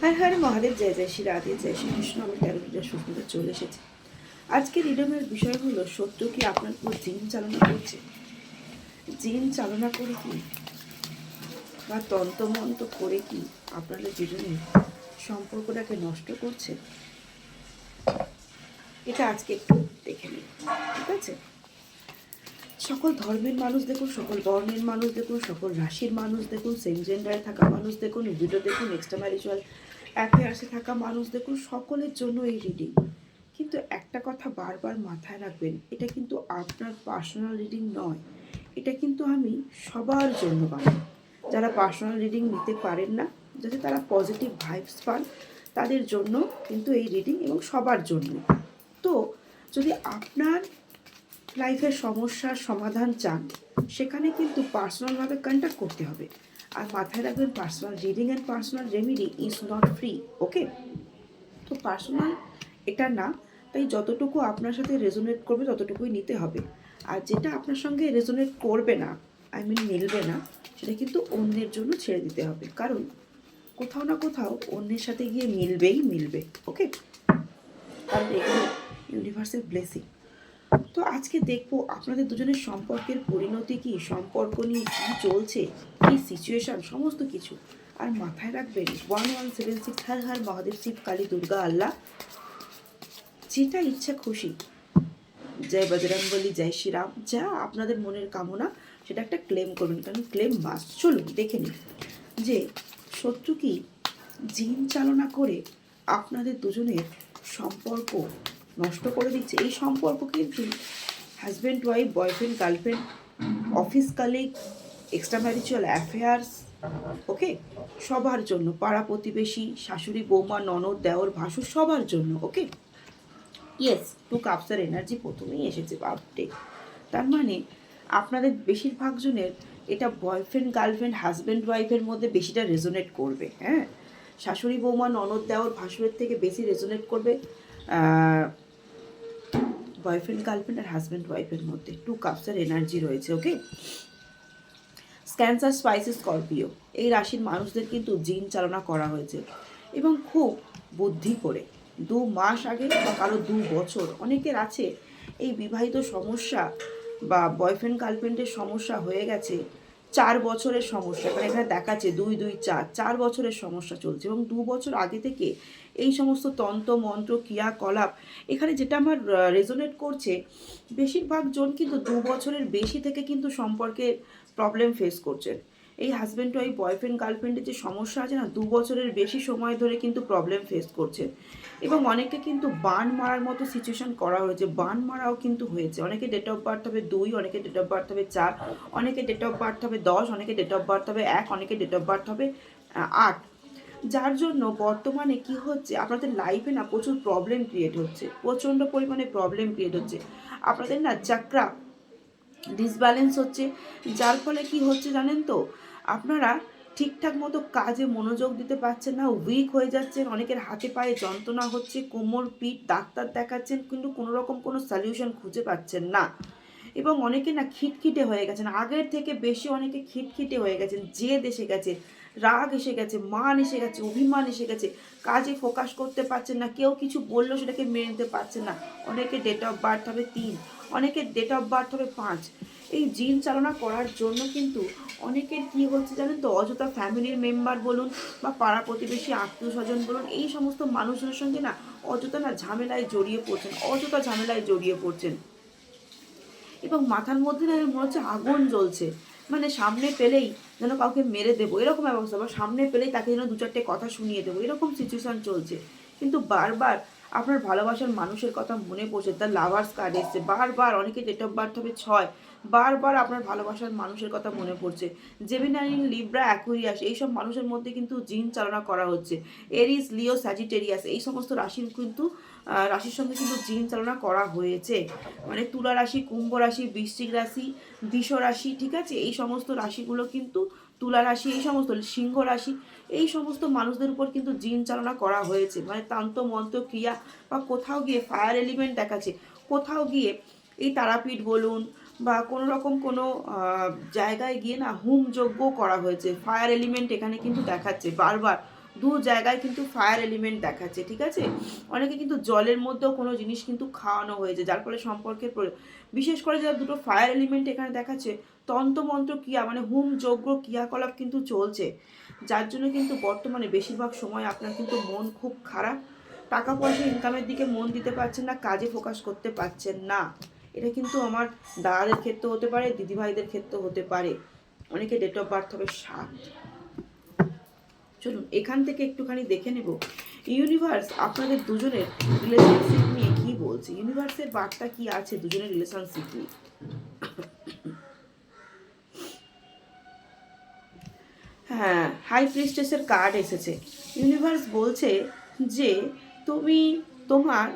হ্যাঁ হ্যাঁ মহাদেব, জয় জয় শ্রী রাধে, জয় শ্রী কৃষ্ণ। আমি ক্যালোরিটা সুন্দর চলে এসেছি। আজকের রিডমের বিষয় হলো সত্য কি আপনার উপর জিন চালনা করছে? জিন চালনা করে কি? বা তন্ত্রমন্ত্র করে কি আপনারা দুজনে সম্পর্কটাকে নষ্ট করছে? এটা আজকে একটু দেখে নিন, ঠিক আছে? সকল ধর্মের মানুষ দেখুন, সকল বর্ণের মানুষ দেখুন, সকল রাশির মানুষ দেখুন সেম জেন্ডারে থাকা মানুষ দেখুন ভিডিও দেখুন এক্সট্রা ম্যারিচুয়াল অ্যাফেয়ার্সে থাকা মানুষ দেখুন, সকলের জন্য এই রিডিং কিন্তু একটা কথা বারবার মাথায় রাখবেন, এটা কিন্তু আপনার পার্সোনাল রিডিং নয়, এটা কিন্তু আমি সবার জন্য বানাই। যারা পার্সোনাল রিডিং নিতে পারেন না, যাতে তারা পজিটিভ ভাইবস পান, তাদের জন্য কিন্তু এই রিডিং এবং সবার জন্য তো যদি আপনার লাইফের সমস্যার সমাধান চান, সেখানে কিন্তু পার্সোনালভাবে কন্ট্যাক্ট করতে হবে। আর মাথায় রাখবেন personal reading and personal remedy is not free okay তো পার্সোনাল এটা না, তাই যতটুকু আপনার সাথে রেজোনেট করবে, ততটুকুই নিতে হবে। আর যেটা আপনার সঙ্গে রেজোনেট করবে না আই মিন মিলবে না, সেটা কিন্তু অন্যের জন্য ছেড়ে দিতে হবে। কারণ কোথাও না কোথাও অন্যের সাথে গিয়ে মিলবেই মিলবে ওকে কারণ এগুলো ইউনিভার্সের ব্লেসিং তো আজকে দেখব আপনাদের দুজনের সম্পর্কের পরিণতি কি, সম্পর্ক নিয়ে কী চলছে, কী সিচুয়েশন সমস্ত কিছু। আর মাথায় রাখবেন one one seven six Har Har Mahadev, Shiv, Kali, Durga, Allah. যেটা ইচ্ছা খুশি। জয় বজরঙ্গলি জয় শ্রীরাম। যা আপনাদের মনের কামনা, সেটা একটা ক্লেম করবেন কারণ ক্লেম মাস চলুন, দেখে নিন যে শত্রু কি, জিন চালনা করে আপনাদের দুজনের সম্পর্ক নষ্ট করে দিচ্ছে। এই সম্পর্ক কিন্তু husband wife boyfriend girlfriend office colleague extra marital affairs okay সবার জন্য, পাড়া প্রতিবেশী, শাশুড়ি, বৌমা, ননদ, দেওর, ভাসুর, সবার জন্য ওকে ইয়েস টু কাপসের এনার্জি প্রথমেই এসেছে বাপটে তার মানে আপনাদের বেশিরভাগ জনের এটা বয়ফ্রেন্ড গার্লফ্রেন্ড হাজব্যান্ড ওয়াইফের মধ্যে বেশিটা রেজোনেট করবে হ্যাঁ? শাশুড়ি, বৌমা, ননদ দেওয়ার ভাসুরের থেকে বেশি রেজোনেট করবে বয়ফ্রেন্ড গার্লফ্রেন্ড আর হাজব্যান্ড ওয়াইফের মধ্যে টু কাপসের এনার্জি রয়েছে ওকে ক্যান্সার স্পাইসি স্করপিও এই রাশির মানুষদের কিন্তু জিন চালনা করা হয়েছে এবং খুব বুদ্ধি করে। দু মাস আগে বা কারও দু বছর অনেকের আছে, এই বিবাহিত সমস্যা বা বয়ফ্রেন্ড গার্লফ্রেন্ডের সমস্যা হয়ে গেছে চার বছরের সমস্যা। মানে এখানে দেখাচ্ছে দুই দুই, চার। চার বছরের সমস্যা চলছে এবং দু বছর আগে থেকে এই সমস্ত তন্ত্র, মন্ত্র, ক্রিয়াকলাপ এখানে যেটা আমার রেজোনেট করছে, বেশিরভাগ জন কিন্তু দু বছরের বেশি থেকে কিন্তু সম্পর্কে প্রবলেম ফেস করছেন। এই হাজব্যান্ড ওয়াইফ বয়ফ্রেন্ড গার্লফ্রেন্ডের যে সমস্যা আছে না, দু বছরের বেশি সময় ধরে কিন্তু প্রবলেম ফেস করছে। এবং অনেকে কিন্তু বান মারার মতো সিচুয়েশন করা হয়েছে। বান মারাও কিন্তু হয়েছে। অনেকে ডেট অফ বার্থ হবে দুই, অনেকে ডেট অফ বার্থ হবে চার, অনেকে ডেট অফ বার্থ হবে দশ, অনেকে ডেট অফ বার্থ হবে এক, অনেকে ডেট অফ বার্থ হবে আট। যার জন্য বর্তমানে কি হচ্ছে, আপনাদের লাইফে না প্রচুর প্রবলেম ক্রিয়েট হচ্ছে। প্রচণ্ড পরিমাণে প্রবলেম ক্রিয়েট হচ্ছে। আপনাদের না চাকরা ডিসব্যালেন্স হচ্ছে। যার ফলে কি হচ্ছে জানেন তো? আপনারা ঠিকঠাক মতো কাজে মনোযোগ দিতে পারছেন না উইক হয়ে যাচ্ছেন, অনেকের হাতে পায়ে যন্ত্রণা হচ্ছে, কোমর, পিঠ, ডাক্তার দেখাচ্ছেন, কিন্তু কোনো রকম কোনো সলিউশন খুঁজে পাচ্ছেন না। এবং অনেকে না খিটখিটে হয়ে গেছেন, আগের থেকে বেশি অনেকে খিটখিটে হয়ে গেছেন, জেদ এসে গেছে, রাগ এসে গেছে, মান এসে গেছে, অভিমান এসে গেছে, কাজে ফোকাস করতে পারছেন না, কেউ কিছু বলল সেটাকে মেনে নিতে পারছেন না, অনেকে ডেট অফ বার্থ হবে তিন অনেকের ডেট অফ বার্থ হবে পাঁচ। এই জিন চালনা করার জন্য কিন্তু অনেকের কি হচ্ছে জানেন তো? অযথা ফ্যামিলির মেম্বার বলুন বা পাড়া প্রতিবেশী, আত্মীয় স্বজন বলুন, এই সমস্ত মানুষজনের সঙ্গে না অযথা না ঝামেলায় জড়িয়ে পড়ছেন, অযথা ঝামেলায় জড়িয়ে পড়ছেন। এবং মাথার মধ্যে না মনে হচ্ছে আগুন জ্বলছে। মানে সামনে পেলেই যেন কাউকে মেরে দেবো, এরকম অবস্থা। বা সামনে পেলেই তাকে যেন দু চারটে কথা শুনিয়ে দেবো, এরকম সিচুয়েশন চলছে। কিন্তু বারবার আপনার ভালোবাসার মানুষের কথা মনে পড়ছে তার লাভার্স কার্ড এসছে। বারবার অনেকে ডেট অফ বার্থ হবে ছয়, বারবার আপনার ভালোবাসার মানুষের কথা মনে পড়ছে। জেমিনাইন লিব্রা অ্যাকুরিয়াস এইসব মানুষের মধ্যে কিন্তু জিন চালনা করা হচ্ছে। এরিস লিও স্যাজিটেরিয়াস এই সমস্ত রাশির কিন্তু রাশির সঙ্গে কিন্তু জিন চালনা করা হয়েছে। মানে তুলা রাশি, কুম্ভ রাশি, বৃশ্চিক রাশি, বৃষ রাশি, ঠিক আছে? এই সমস্ত রাশিগুলো কিন্তু তুলা রাশি, এই সমস্ত সিংহ রাশি এই সমস্ত মানুষদের উপর কিন্তু জিন চালনা করা হয়েছে। মানে তান্ত্র মন্ত্র ক্রিয়া বা কোথাও গিয়ে ফায়ার এলিমেন্ট দেখাচ্ছে। কোথাও গিয়ে এই তারাপীঠ বলুন বা কোনো রকম কোনো জায়গায় গিয়ে না হুম যজ্ঞ করা হয়েছে। ফায়ার এলিমেন্ট এখানে কিন্তু দেখাচ্ছে। বারবার দু জায়গায় কিন্তু ফায়ার এলিমেন্ট দেখাচ্ছে, ঠিক আছে? অনেকে কিন্তু জলের মধ্যেও কোনো জিনিস কিন্তু খাওয়ানো হয়েছে, যার ফলে সম্পর্কের বিশেষ করে যারা দুটো ফায়ার এলিমেন্ট এখানে দেখাচ্ছে তন্ত্রমন্ত্র ক্রিয়া মানে হুম, যজ্ঞ, ক্রিয়াকলাপ কিন্তু চলছে। যার জন্য কিন্তু বর্তমানে বেশিরভাগ সময় আপনার কিন্তু মন খুব খারাপ। টাকা পয়সা ইনকামের দিকে মন দিতে পারছেন না, কাজে ফোকাস করতে পারছেন না। এটা কিন্তু আমার দাদাদের ক্ষেত্রে হতে পারে, দিদিভাইদের ক্ষেত্রে হতে পারে। অনেকে ডেট অফ বার্থ হবে সাত। চলুন, এখান থেকে একটুখানি দেখে নেব। ইউনিভার্স আপনাদের দুজনের রিলেশনশিপ নিয়ে কি বলছে? ইউনিভার্সের বার্তা কি আছে দুজনের রিলেশনশিপ নিয়ে? হ্যাঁ হাই প্রিস্টেসের কার্ড এসেছে। ইউনিভার্স বলছে যে, তুমি তোমার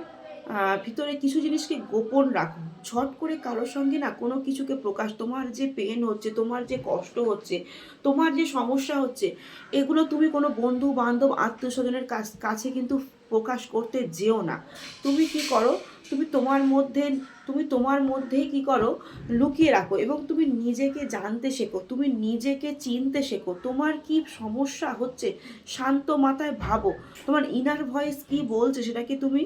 ভিতরে কিছু জিনিসকে গোপন রাখো। ঝট করে কারোর সঙ্গে না কোনো কিছুকে প্রকাশ, তোমার যে পেন হচ্ছে, তোমার যে কষ্ট হচ্ছে, তোমার যে সমস্যা হচ্ছে, এগুলো তুমি কোনো বন্ধু বান্ধব আত্মীয় স্বজনের কাছ- কাছে কিন্তু প্রকাশ করতে যেও না। তুমি কি করো? তুমি তোমার মধ্যে, তুমি তোমার মধ্যেই কি করো? লুকিয়ে রাখো এবং তুমি নিজেকে জানতে শেখো, তুমি নিজেকে চিনতে শেখো। তোমার কি সমস্যা হচ্ছে? শান্ত মাথায় ভাবো। তোমার ইনার ভয়েস কি বলছে সেটাকে তুমি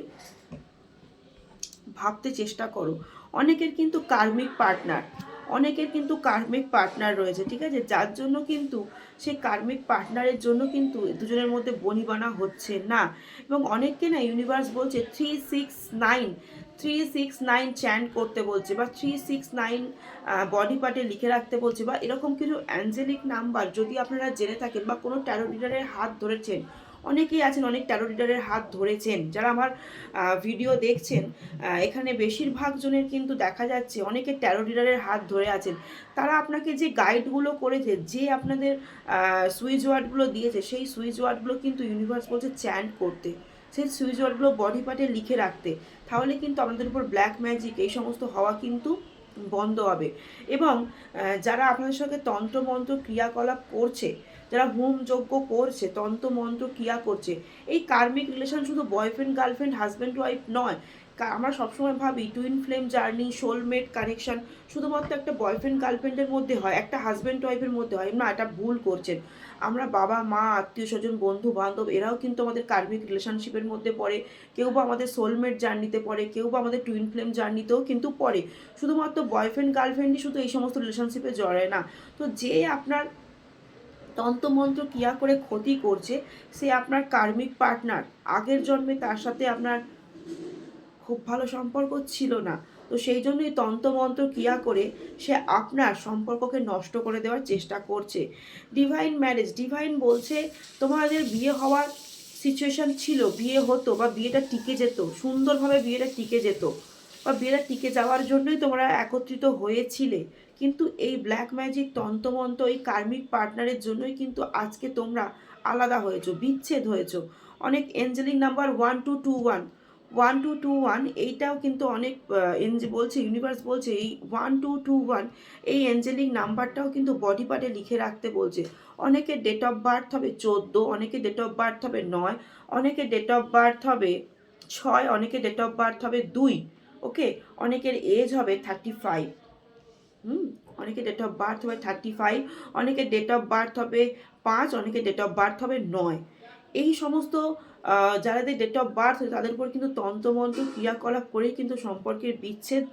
ভাবতে চেষ্টা করো। অনেকের কিন্তু কার্মিক পার্টনার অনেকের কিন্তু কার্মিক পার্টনার রয়েছে, ঠিক আছে? যার জন্য কিন্তু সেই কার্মিক পার্টনারের জন্য কিন্তু দুজনের মধ্যে বনিবানা হচ্ছে না। এবং অনেককে না ইউনিভার্স বলছে three six nine three six nine chant করতে বলছে বা থ্রি সিক্স নাইন বডি পার্টে লিখে রাখতে বলছে বা এরকম কিছু অ্যাঞ্জেলিক নাম্বার যদি আপনারা জেনে থাকেন বা কোনো ট্যারো রিডারের হাত ধরেছেন অনেকেই আছেন, অনেক ট্যারো রিডারের হাত ধরেছেন, যারা আমার ভিডিও দেখছেন এখানে বেশিরভাগ জনের কিন্তু দেখা যাচ্ছে অনেকে ট্যারো রিডারের হাত ধরে আছেন। তারা আপনাকে যে গাইডগুলো করেছে, যে আপনাদের সুইচ ওয়ার্ডগুলো দিয়েছে, সেই সুইচ ওয়ার্ডগুলো কিন্তু ইউনিভার্স বলছে চ্যান্ট করতে। সেই সুইচ ওয়ার্ডগুলো বডি পার্টে লিখে রাখতে। তাহলে কিন্তু আপনাদের উপর ব্ল্যাক ম্যাজিক এই সমস্ত হওয়া কিন্তু বন্ধ হবে। এবং যারা আপনাদের সঙ্গে তন্ত্রমন্ত্র ক্রিয়াকলাপ করছে যারা হোম যজ্ঞ করছে, তন্ত্রমন্ত্র ক্রিয়া করছে, এই কার্মিক রিলেশন শুধু বয়ফ্রেন্ড গার্লফ্রেন্ড হাজব্যান্ড ওয়াইফ নয়। আমরা সবসময় ভাবি twin flame journey soulmate connection শুধুমাত্র একটা বয়ফ্রেন্ড গার্লফ্রেন্ডের মধ্যে হয়, একটা হাজব্যান্ড ওয়াইফের মধ্যে হয়, না, এটা ভুল করছেন। আমরা বাবা, মা, আত্মীয় স্বজন, বন্ধু বান্ধব, এরাও কিন্তু আমাদের কার্মিক রিলেশনশিপের মধ্যে পড়ে, কেউ বা আমাদের সোলমেট জার্নিতে পড়ে, কেউ বা আমাদের টুইন ফ্লেম জার্নিতেও কিন্তু পড়ে। শুধুমাত্র বয়ফ্রেন্ড গার্লফ্রেন্ডই শুধু এই সমস্ত রিলেশনশিপে জড়ায় না। তো যে আপনার তন্ত্রমন্ত্র ক্রিয়া করে ক্ষতি করছে, সে আপনার কার্মিক পার্টনার। আগের জন্মে তার সাথে আপনার খুব ভালো সম্পর্ক ছিল না। তো সেই জন্যই তন্ত্রমন্ত্র ক্রিয়া করে সে আপনার সম্পর্ককে নষ্ট করে দেওয়ার চেষ্টা করছে। ডিভাইন ম্যারেজ ডিভাইন বলছে, তোমাদের বিয়ে হওয়ার সিচুয়েশন ছিল, বিয়ে হতো বা বিয়েটা টিকে যেত, সুন্দরভাবে বিয়েটা টিকে যেত বা বিয়েটা টিকে যাওয়ার জন্যই তোমরা একত্রিত হয়েছিলে। কিন্তু এই ব্ল্যাক ম্যাজিক তন্তমন্ত এই কার্মিক পার্টনারের জন্যই কিন্তু আজকে তোমরা আলাদা হয়েছো, বিচ্ছেদ হয়েছো। অনেক angelic number one two two one one two two one এইটাও কিন্তু অনেক এনজি বলছে ইউনিভার্স বলছে, এই ওয়ান টু টু ওয়ান এই এঞ্জেলিক নাম্বারটাও কিন্তু বডি পার্টে লিখে রাখতে বলছে। অনেকের ডেট অফ বার্থ হবে চোদ্দ অনেকের ডেট অফ বার্থ হবে নয় অনেকের ডেট অফ বার্থ হবে ছয় অনেকের ডেট অফ বার্থ হবে দুই ওকে অনেকের এজ হবে থার্টি ফাইভ হুম অনেকের ডেট অফ বার্থ হবে থার্টি ফাইভ অনেকে ডেট অফ বার্থ হবে পাঁচ, অনেকে ডেট অফ বার্থ হবে নয়। এই সমস্ত যাদের ডেট অফ বার্থ তাদের উপর কিন্তু তন্ত্রমন্ত্র, ক্রিয়াকলাপ করেই কিন্তু সম্পর্কের বিচ্ছেদ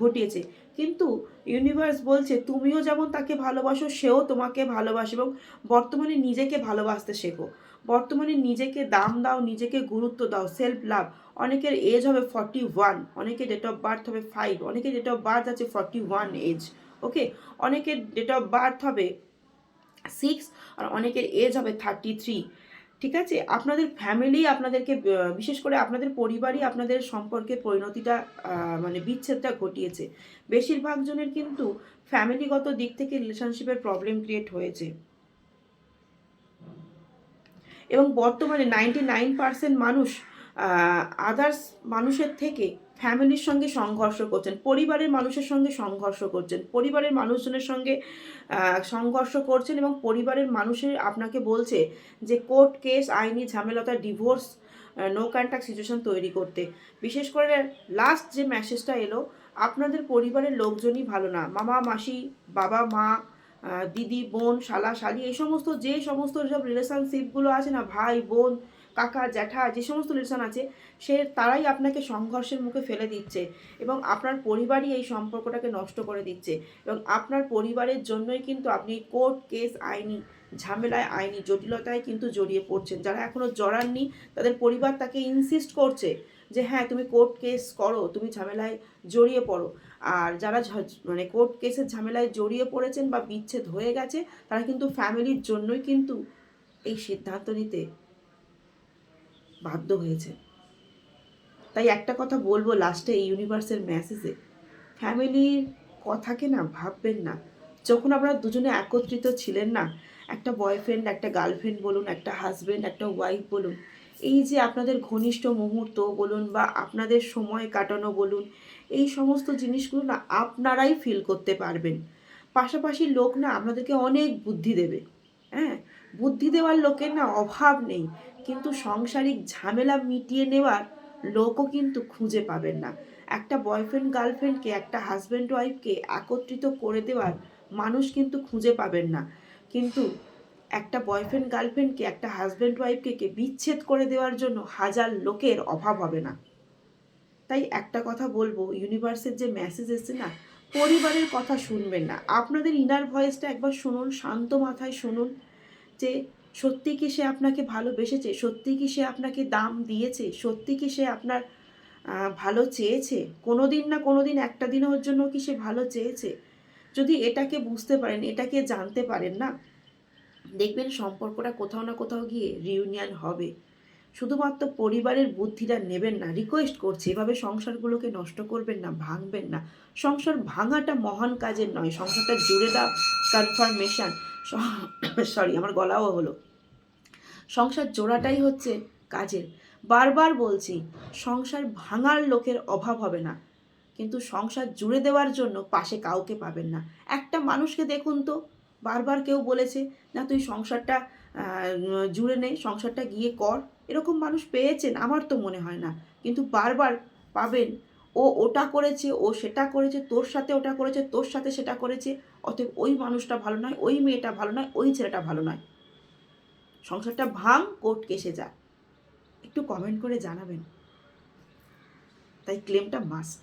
ঘটিয়েছে। কিন্তু ইউনিভার্স বলছে, তুমিও যেমন তাকে ভালোবাসো, সেও তোমাকে ভালোবাসে এবং বর্তমানে নিজেকে ভালোবাসতে শেখো। বর্তমানে নিজেকে দাম দাও, নিজেকে গুরুত্ব দাও সেলফ লাভ অনেকের এজ হবে ফর্টি ওয়ান অনেকের ডেট অফ বার্থ হবে ফাইভ অনেকের ডেট অফ বার্থ আছে ফর্টি ওয়ান এজ ওকে অনেকের ডেট অফ বার্থ হবে সিক্স আর অনেকের এজ হবে থার্টি থ্রি ঠিক আছে? আপনাদের ফ্যামিলি আপনাদেরকে বিশেষ করে আপনাদের পরিবারই আপনাদের সম্পর্কে পরিণতিটা মানে বিচ্ছেদটা ঘটিয়েছে। বেশিরভাগ জনের কিন্তু ফ্যামিলিগত দিক থেকে রিলেশনশিপের প্রবলেম ক্রিয়েট হয়েছে। এবং বর্তমানে নাইনটি নাইন পার্সেন্ট মানুষ আদার্স মানুষের থেকে ফ্যামিলির সঙ্গে সংঘর্ষ করছেন, পরিবারের মানুষের সঙ্গে সংঘর্ষ করছেন, পরিবারের মানুষজনের সঙ্গে সংঘর্ষ করছেন এবং পরিবারের মানুষের আপনাকে বলছে যে কোর্ট কেস আইনি ঝামেলতা ডিভোর্স নো কন্ট্যাক্ট সিচুয়েশন তৈরি করতে। বিশেষ করে লাস্ট যে মেসেজটা এলো, আপনাদের পরিবারের লোকজনই ভালো না। মামা, মাসি, বাবা, মা দিদি, বোন, শালা, শালি, এই সমস্ত, যে সমস্ত সব রিলেশনশিপগুলো আছে না, ভাই, বোন, কাকা, জ্যাঠা, যে সমস্ত রিলেশন আছে, সে, তারাই আপনাকে সংঘর্ষের মুখে ফেলে দিচ্ছে এবং আপনার পরিবারই এই সম্পর্কটাকে নষ্ট করে দিচ্ছে এবং আপনার পরিবারের জন্যই কিন্তু আপনি কোর্ট কেস আইনি ঝামেলায় আইনি জটিলতায় কিন্তু জড়িয়ে পড়ছেন। যারা এখনও জড়াননি, তাদের পরিবার তাকে ইনসিস্ট করছে যে হ্যাঁ তুমি কোর্ট কেস করো, তুমি ঝামেলায় জড়িয়ে পড়ো। আর যারা মানে কোর্ট কেসের ঝামেলায় জড়িয়ে পড়েছেন বা বিচ্ছেদ হয়ে গেছে, তারা কিন্তু ফ্যামিলির জন্যই কিন্তু এই সিদ্ধান্ত নিতে বাধ্য হয়েছে। তাই একটা কথা বলব লাস্টে এই ইউনিভার্সের মেসেজে ফ্যামিলির কথাকে না ভাববেন না। যখন আপনারা দুজনে একত্রিত ছিলেন না, একটা বয়ফ্রেন্ড একটা গার্লফ্রেন্ড বলুন, একটা হাজব্যান্ড একটা ওয়াইফ বলুন, এই যে আপনাদের ঘনিষ্ঠ মুহূর্ত বলুন বা আপনাদের সময় কাটানো বলুন, এই সমস্ত জিনিসগুলো না আপনারাই ফিল করতে পারবেন। পাশাপাশি লোক না আপনাদেরকে অনেক বুদ্ধি দেবে হ্যাঁ? বুদ্ধি দেওয়ার লোকের না অভাব নেই, কিন্তু সাংসারিক ঝামেলা মিটিয়ে নেওয়ার লোকও কিন্তু খুঁজে পাবেন না। একটা বয়ফ্রেন্ড গার্লফ্রেন্ডকে একটা হাজব্যান্ড ওয়াইফকে একত্রিত করে দেওয়ার মানুষ কিন্তু খুঁজে পাবেন না। কিন্তু একটা বয়ফ্রেন্ড গার্লফ্রেন্ডকে একটা হাজব্যান্ড ওয়াইফকে কে বিচ্ছেদ করে দেওয়ার জন্য হাজার লোকের অভাব হবে না। তাই একটা কথা বলব ইউনিভার্সের যে মেসেজ এসছে না, পরিবারের কথা শুনবেন না। আপনাদের ইনার ভয়েসটা একবার শুনুন, শান্ত মাথায় শুনুন যে সত্যি কি সে আপনাকে ভালোবেসেছে? সত্যি কি সে আপনাকে দাম দিয়েছে? সত্যি কি সে আপনার ভালো চেয়েছে? কোনো দিন না কোনো দিন একটা দিনের জন্য কি সে ভালো চেয়েছে? যদি এটাকে বুঝতে পারেন, এটাকে জানতে পারেন না, দেখবেন সম্পর্কটা কোথাও না কোথাও গিয়ে রিউনিয়ন হবে। শুধুমাত্র পরিবারের বুদ্ধিটা নেবেন না রিকোয়েস্ট করছি, এভাবে সংসারগুলোকে নষ্ট করবেন না, ভাঙবেন না। সংসার ভাঙাটা মহান কাজের নয়, সংসারটা জুড়ে দাও কনফার্মেশন সরি আমার গলাও হলো। সংসার জোড়াটাই হচ্ছে কাজের। বারবার বলছি, সংসার ভাঙার লোকের অভাব হবে না। কিন্তু সংসার জুড়ে দেওয়ার জন্য পাশে কাউকে পাবেন না। একটা মানুষকে দেখুন তো, বারবার কেউ বলেছে, না, তুই সংসারটা জুড়ে নে, সংসারটা গিয়ে কর। এরকম মানুষ পেয়েছেন, আমার তো মনে হয় না। কিন্তু বারবার পাবেন, ও ওটা করেছে, ও সেটা করেছে, তোর সাথে ওটা করেছে, তোর সাথে সেটা করেছে, অতএব ওই মানুষটা ভালো নয়, ওই মেয়েটা ভালো নয়, ওই ছেলেটা ভালো নয়। সংসারটা ভাঙ, কোর্ট কেসে যা। একটু কমেন্ট করে জানাবেন। তাই ক্লেমটা মাস্ট।